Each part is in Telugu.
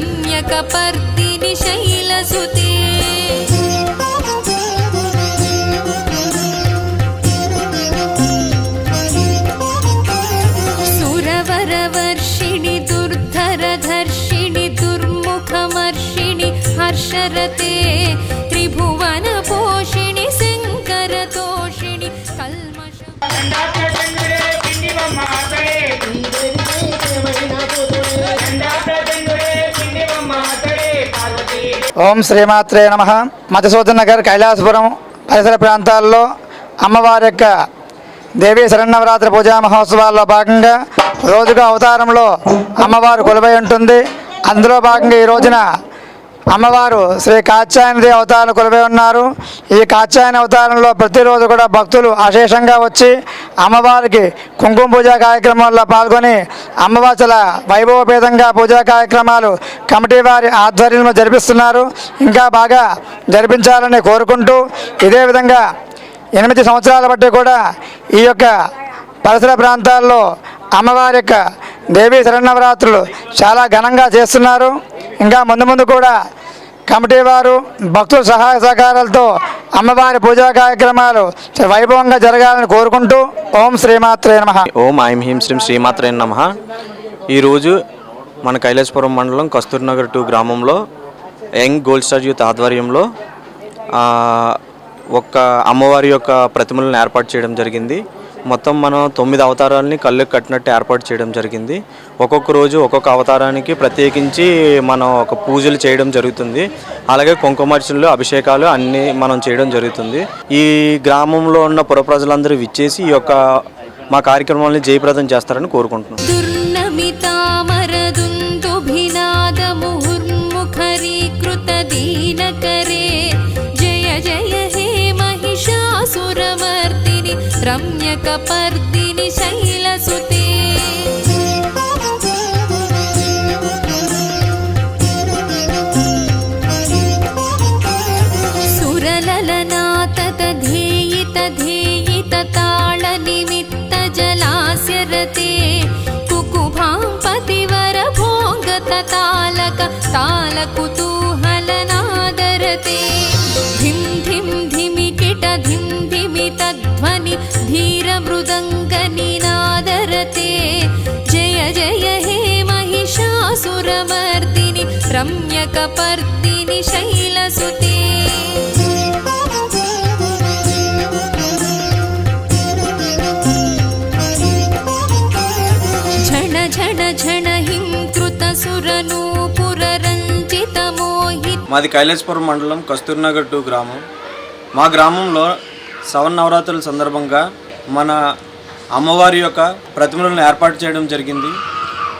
महिषासुरमर्दिनि रम्यकपर्दिनि शैलसुते सुरवरवर्षिणि दुर्धरधर्षिणि दुर्मुखमर्षिणि हर्षरते त्रिभुवनपोषिणि शङ्करतोषिणि कल्मष ఓం శ్రీమాత్రే నమ. మధుసూదన్ నగర్ కైలాసపురం పరిసర ప్రాంతాల్లో అమ్మవారి యొక్క దేవీ శరణవరాత్రి పూజా మహోత్సవాల్లో భాగంగా రోజుగా అవతారంలో అమ్మవారు కొలువై ఉంటుంది. అందులో భాగంగా ఈ రోజున అమ్మవారు శ్రీ కాత్యాయనది అవతారం కొలువై ఉన్నారు. ఈ కాత్యాయన అవతారంలో ప్రతిరోజు కూడా భక్తులు అశేషంగా వచ్చి అమ్మవారికి కుంకుమ పూజా కార్యక్రమాల్లో పాల్గొని అమ్మవారి వైభవపేతంగా పూజా కార్యక్రమాలు కమిటీ వారి ఆధ్వర్యంలో జరిపిస్తున్నారు. ఇంకా బాగా జరిపించాలని కోరుకుంటూ ఇదే విధంగా ఎనిమిది సంవత్సరాల బట్టి కూడా ఈ యొక్క పరిసర ప్రాంతాల్లో అమ్మవారి యొక్క దేవీ శరణవరాత్రులు చాలా ఘనంగా చేస్తున్నారు. ఇంకా ముందు ముందు కూడా కమిటీ వారు భక్తుల సహాయ సహకారాలతో అమ్మవారి పూజా కార్యక్రమాలు వైభవంగా జరగాలని కోరుకుంటూ ఓం శ్రీమాత్రే నమ. ఓం ఐం హీం శ్రీం శ్రీమాత్రే నమ. ఈరోజు మన కైలాసపురం మండలం కస్తూర్నగర్ టూ గ్రామంలో యంగ్ గోల్డ్ స్టార్ యూత్ ఆధ్వర్యంలో ఒక ఒక్క అమ్మవారి యొక్క ప్రతిమలను ఏర్పాటు చేయడం జరిగింది. మొత్తం మనం తొమ్మిది అవతారాలని కళ్ళకు కట్టినట్టు ఏర్పాటు చేయడం జరిగింది. ఒక్కొక్క రోజు ఒక్కొక్క అవతారానికి ప్రత్యేకించి మనం ఒక పూజలు చేయడం జరుగుతుంది. అలాగే కుంకుమార్చనలు అభిషేకాలు అన్నీ మనం చేయడం జరుగుతుంది. ఈ గ్రామంలో ఉన్న పుర ప్రజలందరూ విచ్చేసి ఈ యొక్క మా కార్యక్రమాన్ని జయప్రదం చేస్తారని కోరుకుంటున్నాం. रम्यकपर्दिनि शैलसुते सुरललनाततधेयितधेयितताळनिमित्तजलास्य कुकुभां पतिवरभोगततालक तालकुतूहलनादरते रम्यकपर्दिनि शैलसुते झण झण झण हिं कृतसुरनूपुररञ्जितमोहि మాది కైలాసపురం మండలం కస్తూర్నగర్ టూ గ్రామం మా గ్రామంలో సవన్ నవరాత్రుల సందర్భంగా మన అమ్మవారి యొక్క ప్రతిమలను ఏర్పాటు చేయడం జరిగింది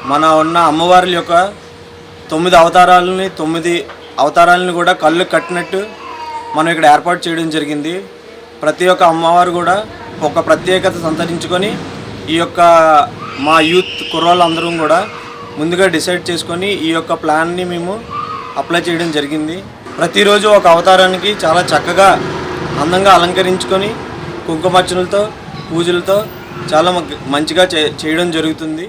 మన ఉన్న అమ్మవారి యొక్క తొమ్మిది అవతారాలని తొమ్మిది అవతారాలని కూడా కళ్ళు కట్టినట్టు మనం ఇక్కడ ఏర్పాటు చేయడం జరిగింది. ప్రతి ఒక్క అమ్మవారు కూడా ఒక ప్రత్యేకత సంతరించుకొని ఈ యొక్క మా యూత్ కుర్రోళ్ళందరం కూడా ముందుగా డిసైడ్ చేసుకొని ఈ యొక్క ప్లాన్ని మేము అప్లై చేయడం జరిగింది. ప్రతిరోజు ఒక అవతారానికి చాలా చక్కగా అందంగా అలంకరించుకొని కుంకుమర్చనలతో పూజలతో చాలా మంచిగా చేయడం జరుగుతుంది.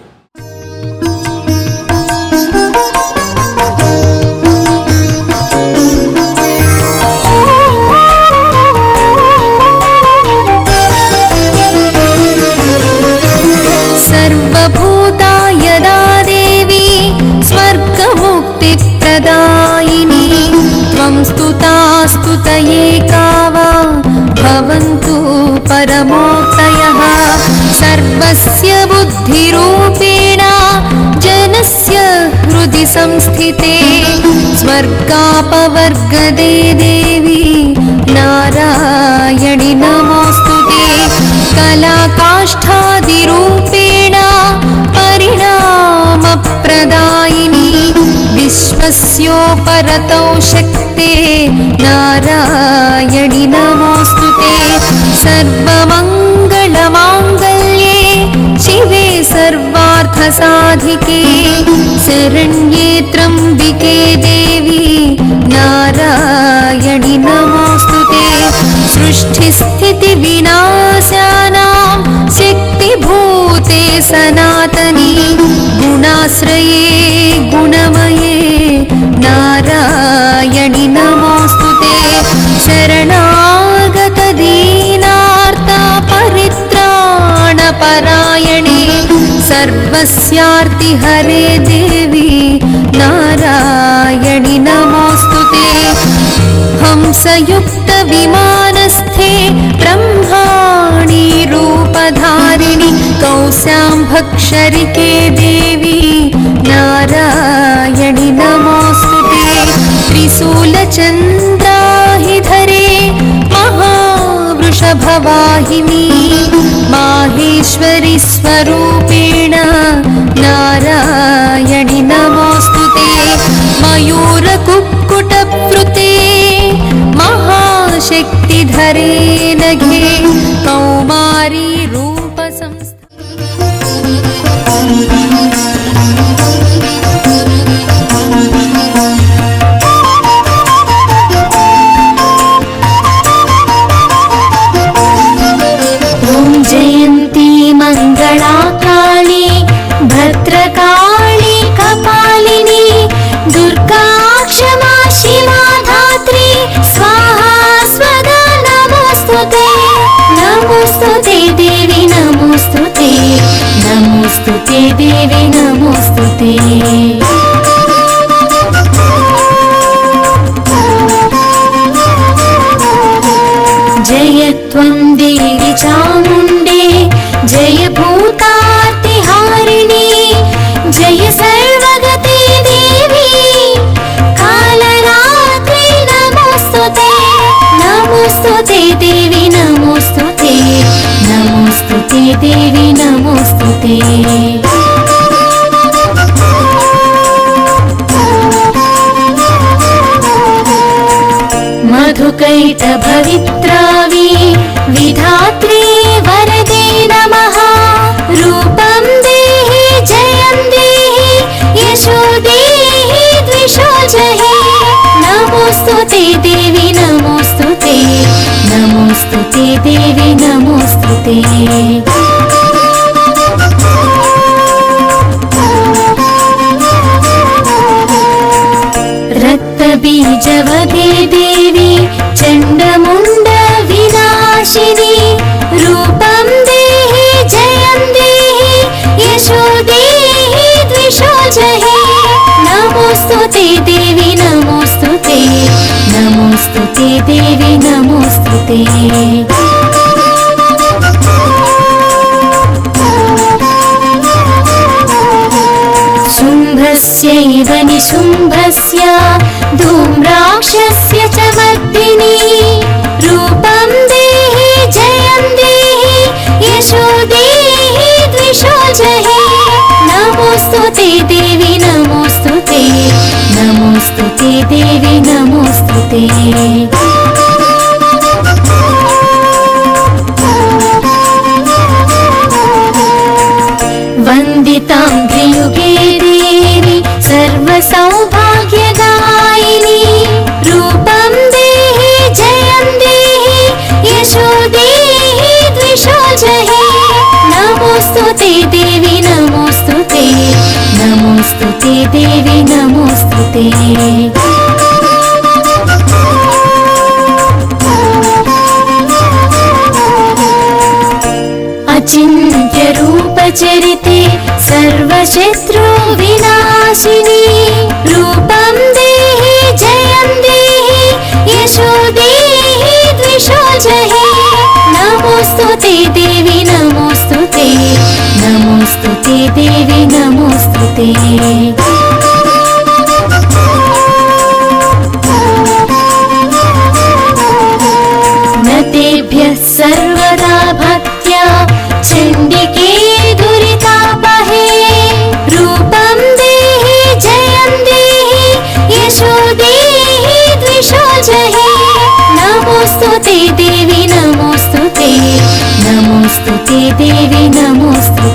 स्तुतास्तुतये का वा भवन्तु परमोक्तयः। सर्वस्य बुद्धिरूपेण जनस्य हृदि संस्थिते। स्वर्गापवर्गदे देवी नारायणि नमोऽस्तु ते। कलाकाष्ठादिरूपेण परतौ शक्ते नारायणि नमोऽस्तु ते सर्वमङ्गलमाङ्गल्ये शिवे सर्वार्थसाधिके शरण्ये त्र्यम्बिके देवी नारायणि नमोऽस्तु ते सृष्टिस्थितिविनाशानां शक्तिभूते सनातनी गुणाश्रये गुण నారాయణి నమోస్తు శరణాగత దీనార్త పరిత్రాణ పరాయణి. సర్వస్యార్తి హరే దేవి నారాయణి నమోస్తు హంసయుక్త విమానస్థే బ్రహ్మాణి రూపధారిణి కౌశాంభక్షరికే దేవి నారాయణి महावृषभवाहिनी माहेश्वरि स्वरूपेण नारायणि नमोऽस्तु దేవి నమోస్తుతే. నమోస్తుతే దేవి నమోస్తుతే రక్తబీజవదే దేవి చండముండ వినాశిని రూపం దేహి జయం దేహి యశో దేహి ద్విషో జహే నమోస్తుతే దేవి నమోస్తుతే నమోస్తుతే దేవి నమోస్తు ते नमोऽस्तु ते देवी नमोऽस्तु ते शुम्भस्यैव निशुम्भस्य धूम्राक्षस्य च मर्दिनी रूपं देहि जयं देहि यशो देहि द्विषो जहि नमोऽस्तु ते देवी नमोऽस्तु ते नमोऽस्तु ते देवी नमोऽस्तु ते वन्दिताङ्घ्रियुगे देवी सर्वसौभाग्यदायिनी रूपं देहि जयं देहि यशो देहि द्विषो जहि नमोऽस्तु ते देवी नमोऽस्तु ते नमोऽस्तु ते देवी नमोऽस्तु ते अचिन्त्यरूपचरिते सर्वशत्रुविनाशिनी रूपं देहि जयं देहि यशो देहि द्विषो जहि। नमोऽस्तु ते देवी नमोऽस्तु ते। नमोऽस्तु ते देवी नमोऽस्तु ते। न तेभ्यः सर्वदा నమోస్తు దేవి నమోస్తు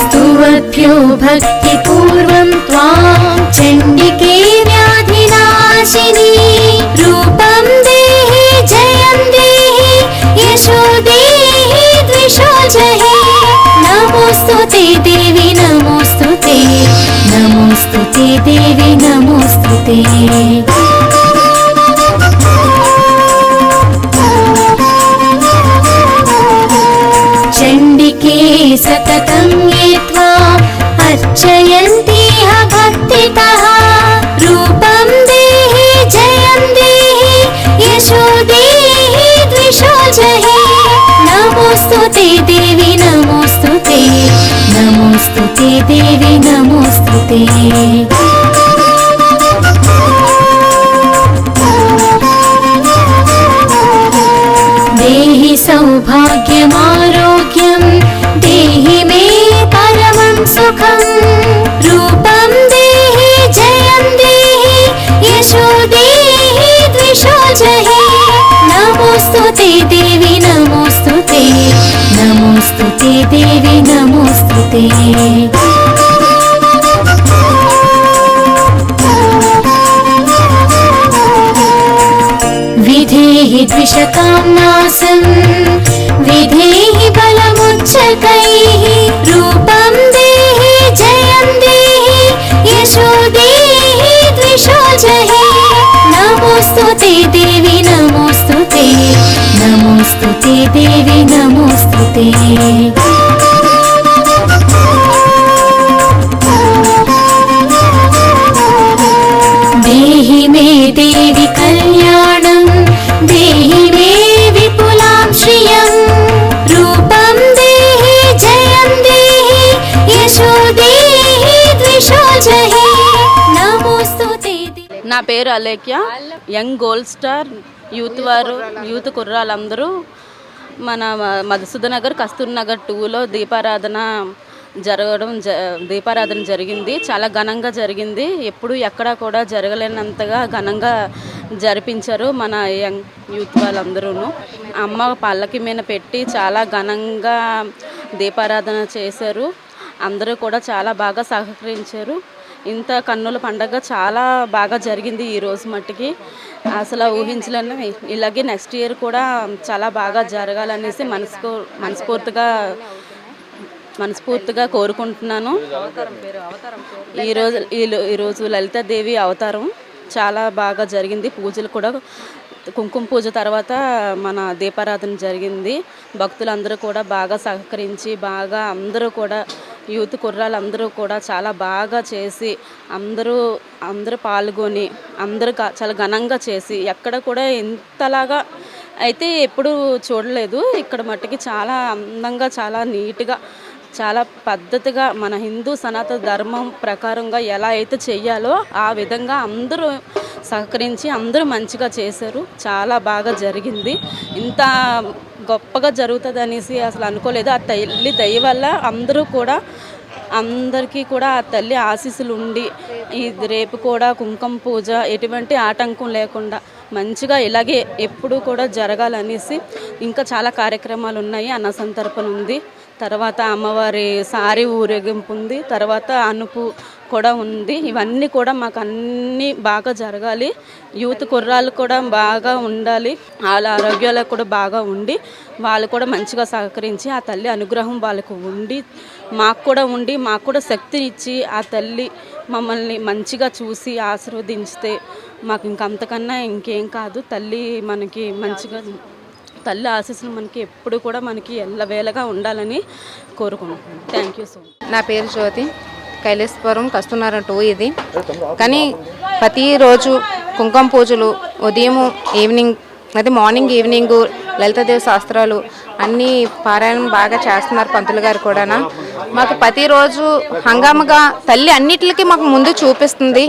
స్తువభ్యో భక్తి పూర్వం త్వాం చండికే వ్యాధినాశిని. రూపం దేహి జయం దేహి యశో దేహి ద్విషో జహి. నమోస్తు దేవి నమోస్తు నమోస్తు దేవి నమోస్తు చండికే సతతం యత్వా అర్చయంతి భక్తిత. రూపం దేహి జయం దేహి యశో దేహి ద్విషో జహి. నమోస్తు దేవి నమోస్తు నమోస్తు దేవి నమోస్తు స్థుతి దేహి సౌభాగ్యమారోగ్యం దేహి మే పరమం సుఖం. రూపం దేహి జయం దేహి యశో దేహి ద్విషో జహి. నమోస్తుతే దేవి నమోస్తుతే నమోస్తుతే దేవి నమోస్తుతే देवि नमोऽस्तु ते विधेहि द्विषकाम्नासम् विधेहि बलमुच्चकैः रूपं देहि जयं देहि यशो देहि द्विषो जहि नमोऽस्तु ते देवि नमोऽस्तु ते नमोऽस्तु ते देवि नमोऽस्तु ते నా పేరు Alekhya. Young gold star youth వారు యూత్ కుర్రాళ్ళందరూ మన మధుసూదన్ నగర్ కస్తూర్ నగర్ టూలో దీపారాధన జరగడం జ దీపారాధన జరిగింది. చాలా ఘనంగా జరిగింది. ఎప్పుడు ఎక్కడా కూడా జరగలేనంతగా ఘనంగా జరిపించారు మన యంగ్ యూత్ వాళ్ళందరూ అమ్మ పల్లకి మీద పెట్టి చాలా ఘనంగా దీపారాధన చేశారు. అందరూ కూడా చాలా బాగా సహకరించారు. ఇంత కన్నుల పండగ చాలా బాగా జరిగింది ఈ రోజు మట్టికి. అసలు ఊహించలేని ఇలాగే నెక్స్ట్ ఇయర్ కూడా చాలా బాగా జరగాలనేసి మనసుకో మనస్ఫూర్తిగా మనస్ఫూర్తిగా కోరుకుంటున్నాను. ఈరోజు ఈరోజు లలితాదేవి అవతారం చాలా బాగా జరిగింది. పూజలు కూడా కుంకుమ పూజ తర్వాత మన దీపారాధన జరిగింది. భక్తులందరూ కూడా బాగా సహకరించి బాగా అందరూ కూడా యూత్ కుర్రాలు అందరూ కూడా చాలా బాగా చేసి అందరూ అందరూ పాల్గొని అందరూ చాలా ఘనంగా చేసి ఎక్కడ కూడా ఇంతలాగా అయితే ఎప్పుడు చూడలేదు. ఇక్కడ మట్టుకి చాలా అందంగా చాలా నీట్గా చాలా పద్ధతిగా మన హిందూ సనాతన ధర్మం ప్రకారంగా ఎలా అయితే చెయ్యాలో ఆ విధంగా అందరూ సహకరించి అందరూ మంచిగా చేశారు. చాలా బాగా జరిగింది. ఇంత గొప్పగా జరుగుతుంది అనేసి అసలు అనుకోలేదు. ఆ తల్లి దయ వల్ల అందరూ కూడా అందరికీ కూడా ఆ తల్లి ఆశీస్సులు ఉండి ఇది రేపు కూడా కుంకుమ పూజ ఎటువంటి ఆటంకం లేకుండా మంచిగా ఇలాగే ఎప్పుడూ కూడా జరగాలనేసి ఇంకా చాలా కార్యక్రమాలు ఉన్నాయి అన్న సంతర్పణ ఉంది తర్వాత అమ్మవారి సారి ఊరేగింపు ఉంది తర్వాత అనుపు కూడా ఉంది. ఇవన్నీ కూడా మాకు అన్నీ బాగా జరగాలి. యూత్ కుర్రాళ్ళు కూడా బాగా ఉండాలి. వాళ్ళ ఆరోగ్యాలు కూడా బాగా ఉండి వాళ్ళు కూడా మంచిగా సహకరించి ఆ తల్లి అనుగ్రహం వాళ్ళకు ఉండి మాకు కూడా ఉండి మాకు కూడా శక్తినిచ్చి ఆ తల్లి మమ్మల్ని మంచిగా చూసి ఆశీర్వదించితే మాకు ఇంకంతకన్నా ఇంకేం కాదు. తల్లి మనకి మంచిగా తల్లి ఆశీస్సులు మనకి ఎప్పుడు కూడా మనకి ఎల్లవేళగా ఉండాలని కోరుకుంటున్నాను థ్యాంక్ యూ సో మచ్ నా పేరు జ్యోతి. కైలాసపురం కస్తున్నారం టూ ఇది. కానీ ప్రతిరోజు కుంకుమ పూజలు ఉదయం ఈవినింగ్ అదే మార్నింగ్ ఈవినింగ్ లలితాదేవి శాస్త్రాలు అన్నీ పారాయణం బాగా చేస్తున్నారు పంతులు గారు కూడా మాకు ప్రతిరోజు హంగామగా తల్లి అన్నిటికీ మాకు ముందు చూపిస్తుంది.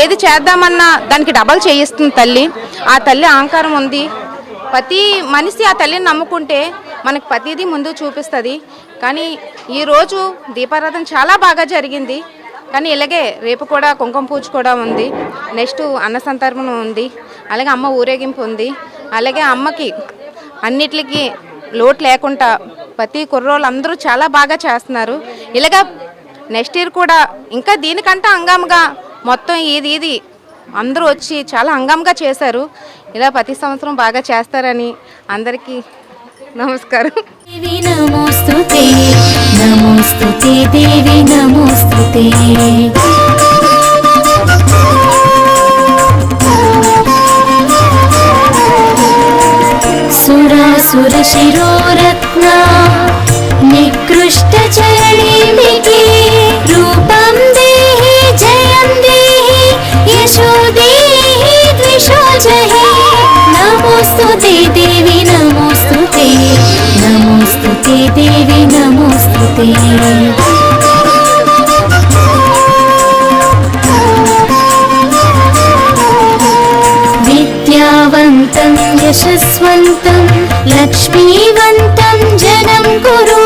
ఏది చేద్దామన్నా దానికి డబల్ చేయిస్తుంది తల్లి. ఆ తల్లి అహంకారం ఉంది. ప్రతి మనిషి ఆ తల్లిని నమ్ముకుంటే మనకు ప్రతిదీ ముందు చూపిస్తుంది. కానీ ఈరోజు దీపారాధన చాలా బాగా జరిగింది. కానీ ఇలాగే రేపు కూడా కుంకుమ పూజ కూడా ఉంది. నెక్స్ట్ అన్న సంతర్పణ ఉంది. అలాగే అమ్మ ఊరేగింపు ఉంది. అలాగే అమ్మకి అన్నిటికీ లోటు లేకుండా ప్రతి కుర్రోళ్ళు అందరూ చాలా బాగా చేస్తున్నారు. ఇలాగా నెక్స్ట్ ఇయర్ కూడా ఇంకా దీనికంటే అంగంగా మొత్తం ఇది ఇది అందరూ వచ్చి చాలా అంగంగా చేశారు. ఇలా ప్రతి సంవత్సరం బాగా చేస్తారని అందరికీ నమస్కారం. దేవి నమోస్తుతే నమోస్తుతే దేవి నమోస్తుతే. సురాసుర శిరోరత్న నికృష్ట చరణిమికి రూపం దేహి జయం దేహి యశో దేహి ద్విషో జహి. నమోస్తుతే దేవి నమోస్తుతే నమోస్తుతే దేవి నమోస్తుతే విద్యావంతం యశస్వంతం లక్ష్మీవంతం జనం కురు.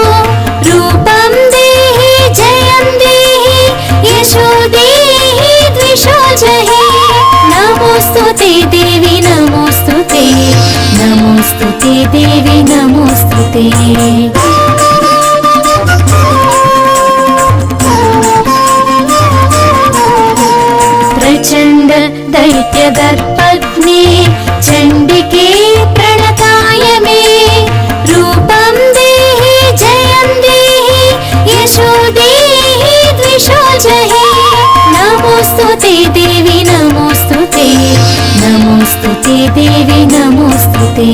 రూపం దేహి జయం దేహి యశో దేహి ద్విషో జయ నమోస్తుతే దేవి నమోస్తుతే. ప్రచండ దైత్యదర్ప దేవి నమోస్తుతే.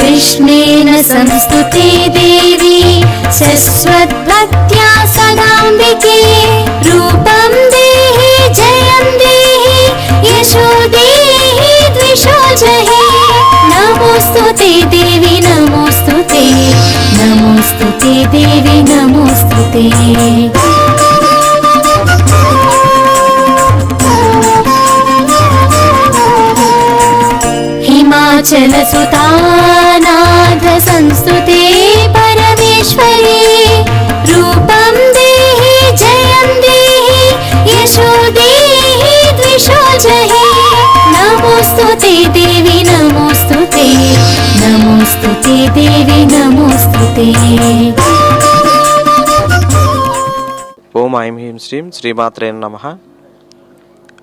కృష్ణేన సంస్తుతే దేవి సరస్వద్భక్త్యా సదాంబికే. రూపం దేహి జయం దేహి యశో దేహి ద్విషో జహే నమోస్తుతే దేవి నమోస్తుతే. నమోస్తుతే దేవి నమోస్తుతే. नमोऽस्तु ते नमोऽस्तु ते देवि नमोऽस्तु ते हिमाचलसुतानाथ संस्तुते परमेश्वरी रूपं देहि जयं देहि यशो देहि द्विषो जहि नमोऽस्तु ते देवि नमोऽस्तु ते नमोऽस्तु ते देवि नमोऽस्तु ते ఓం ఐం హ్రీం శ్రీం శ్రీమాత్రే నమ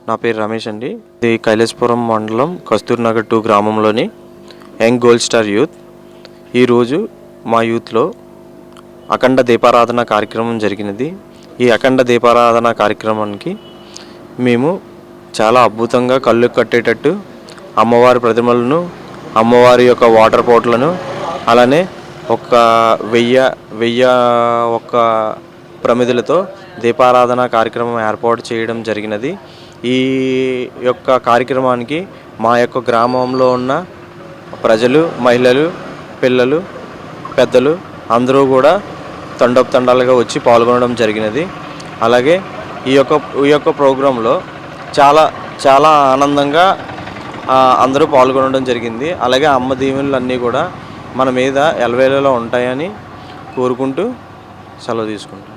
నా పేరు రమేష్ అండి. ఇది కైలాసపురం మండలం కస్తూర్ నగర్ టూ గ్రామంలోని యంగ్ గోల్డ్ స్టార్ యూత్. ఈరోజు మా యూత్లో అఖండ దీపారాధన కార్యక్రమం జరిగినది. ఈ అఖండ దీపారాధన కార్యక్రమానికి మేము చాలా అద్భుతంగా కళ్ళు కట్టేటట్టు అమ్మవారి ప్రతిమలను అమ్మవారి యొక్క వాటర్ పోట్లను అలానే ఒక వెయ్య వెయ్య ఒక్క ప్రమిదలతో దీపారాధన కార్యక్రమం ఏర్పాటు చేయడం జరిగినది. ఈ యొక్క కార్యక్రమానికి మా యొక్క గ్రామంలో ఉన్న ప్రజలు మహిళలు పిల్లలు పెద్దలు అందరూ కూడా తండోపు తండాలుగా వచ్చి పాల్గొనడం జరిగినది. అలాగే ఈ యొక్క ఈ యొక్క ప్రోగ్రాంలో చాలా చాలా ఆనందంగా అందరూ పాల్గొనడం జరిగింది. అలాగే అమ్మ దీవెనలు అన్నీ కూడా మన మీద ఎలవేలలో ఉంటాయని కోరుకుంటూ సెలవు తీసుకుంటాం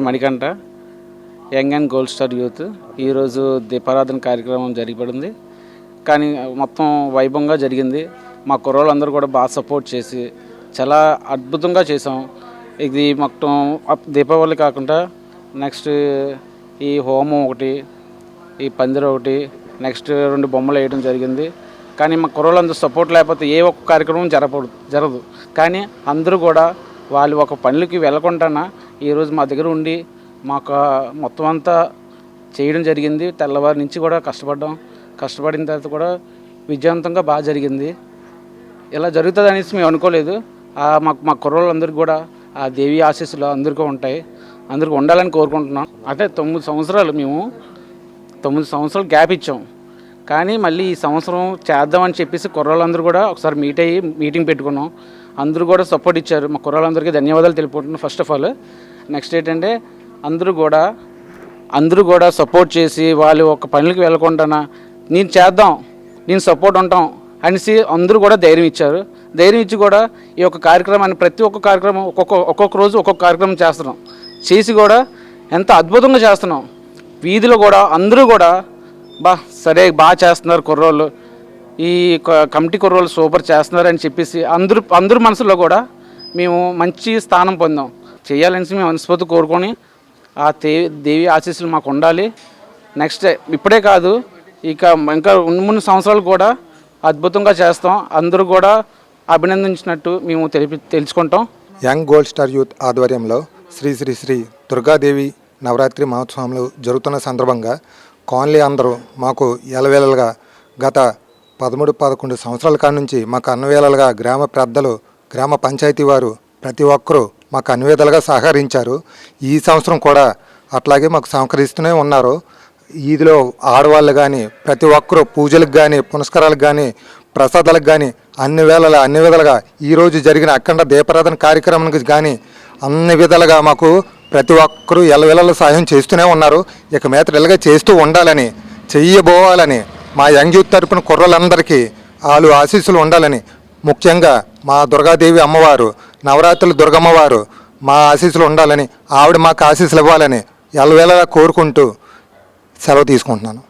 Manikanta young and gold star youth. ఈరోజు దీపారాధన కార్యక్రమం జరిగిపడింది కానీ మొత్తం వైభవంగా జరిగింది. మా కుర్రోళ్ళందరూ కూడా బాగా సపోర్ట్ చేసి చాలా అద్భుతంగా చేసాం ఇది మొత్తం దీపావళి కాకుండా నెక్స్ట్ ఈ హోమం ఒకటి ఈ పందిరి ఒకటి నెక్స్ట్ రెండు బొమ్మలు వేయడం జరిగింది. కానీ మా కుర్రోళ్ళందరూ సపోర్ట్ లేకపోతే ఏ ఒక్క కార్యక్రమం జరపడు జరగదు. కానీ అందరూ కూడా వాళ్ళు ఒక పనులకి వెళ్ళకుండా ఈరోజు మా దగ్గర ఉండి మాకు మొత్తం అంతా చేయడం జరిగింది. తెల్లవారి నుంచి కూడా కష్టపడ్డాం. కష్టపడిన తర్వాత కూడా విజయవంతంగా బాగా జరిగింది. ఇలా జరుగుతుంది అనేసి మేము అనుకోలేదు. మాకు మా కుర్రోళ్ళందరికీ కూడా ఆ దేవి ఆశీస్సులు అందరికీ ఉంటాయి. అందరికీ ఉండాలని కోరుకుంటున్నాం. అంటే తొమ్మిది సంవత్సరాలు మేము తొమ్మిది సంవత్సరాలు గ్యాప్ ఇచ్చాం. కానీ మళ్ళీ ఈ సంవత్సరం చేద్దామని చెప్పేసి కుర్రోళ్ళందరూ కూడా ఒకసారి మీట్ అయ్యి మీటింగ్ పెట్టుకున్నాం. అందరూ కూడా సపోర్ట్ ఇచ్చారు. మా కుర్రోళ్ళందరికీ ధన్యవాదాలు తెలుపుకుంటున్నాం. ఫస్ట్ ఆఫ్ ఆల్ నెక్స్ట్ ఏంటంటే అందరూ కూడా అందరూ కూడా సపోర్ట్ చేసి వాళ్ళు ఒక పనులకు వెళ్ళకుండా నేను చేద్దాం నేను సపోర్ట్ ఉంటాం అనేసి అందరూ కూడా ధైర్యం ఇచ్చారు. ధైర్యం ఇచ్చి కూడా ఈ యొక్క కార్యక్రమాన్ని ప్రతి ఒక్క కార్యక్రమం ఒక్కొక్క ఒక్కొక్క రోజు ఒక్కొక్క కార్యక్రమం చేస్తున్నాం. చేసి కూడా ఎంత అద్భుతంగా చేస్తున్నాం. వీధిలో కూడా అందరూ కూడా బా సరే బాగా చేస్తున్నారు కుర్రోళ్ళు. ఈ కమిటీ కుర్రోళ్ళు సూపర్ చేస్తున్నారు అని చెప్పేసి అందరూ అందరు మనసులో కూడా మేము మంచి స్థానం పొందాం. చేయాలని మేము మనస్ఫూర్తి కోరుకొని ఆ దేవి దేవి ఆశీస్సులు మాకు ఉండాలి. నెక్స్ట్ ఇప్పుడే కాదు ఇక ఇంకా ముందు సంవత్సరాలు కూడా అద్భుతంగా చేస్తాం. అందరూ కూడా అభినందించినట్టు మేము తెలిపి తెలుసుకుంటాం. యంగ్ గోల్డ్ స్టార్ యూత్ ఆధ్వర్యంలో శ్రీ శ్రీ శ్రీ దుర్గాదేవి నవరాత్రి మహోత్సవంలో జరుగుతున్న సందర్భంగా కాలనీ అందరూ మాకు ఎలవేళలుగా గత పదమూడు పదకొండు సంవత్సరాల కాడ నుంచి మాకు అన్నవేళలుగా గ్రామ పెద్దలు గ్రామ పంచాయతీ వారు ప్రతి ఒక్కరూ మాకు అన్ని విధాలుగా సహకరించారు. ఈ సంవత్సరం కూడా అట్లాగే మాకు సహకరిస్తూనే ఉన్నారు. ఈదిలో ఆడవాళ్ళు కానీ ప్రతి ఒక్కరూ పూజలకు కానీ పునస్కారాలకు కానీ ప్రసాదాలకు కానీ అన్ని వేళల అన్ని విధాలుగా ఈరోజు జరిగిన అఖండ దీపారాధన కార్యక్రమానికి కానీ అన్ని విధాలుగా మాకు ప్రతి ఒక్కరూ ఎల్లవేళలో సహాయం చేస్తూనే ఉన్నారు. ఇక మీద ఇలాగే చేస్తూ ఉండాలని చెయ్యబోవాలని మా యంగ్ యూత్ తరపున కుర్రలందరికీ వాళ్ళు ఆశీస్సులు ఉండాలని ముఖ్యంగా మా దుర్గాదేవి అమ్మవారు నవరాత్రులు దుర్గమ్మవారు మా ఆశీస్సులు ఉండాలని ఆవిడ మాకు ఆశీస్సులు ఇవ్వాలని ఎల్లవేళలా కోరుకుంటూ సెలవు తీసుకుంటున్నాను.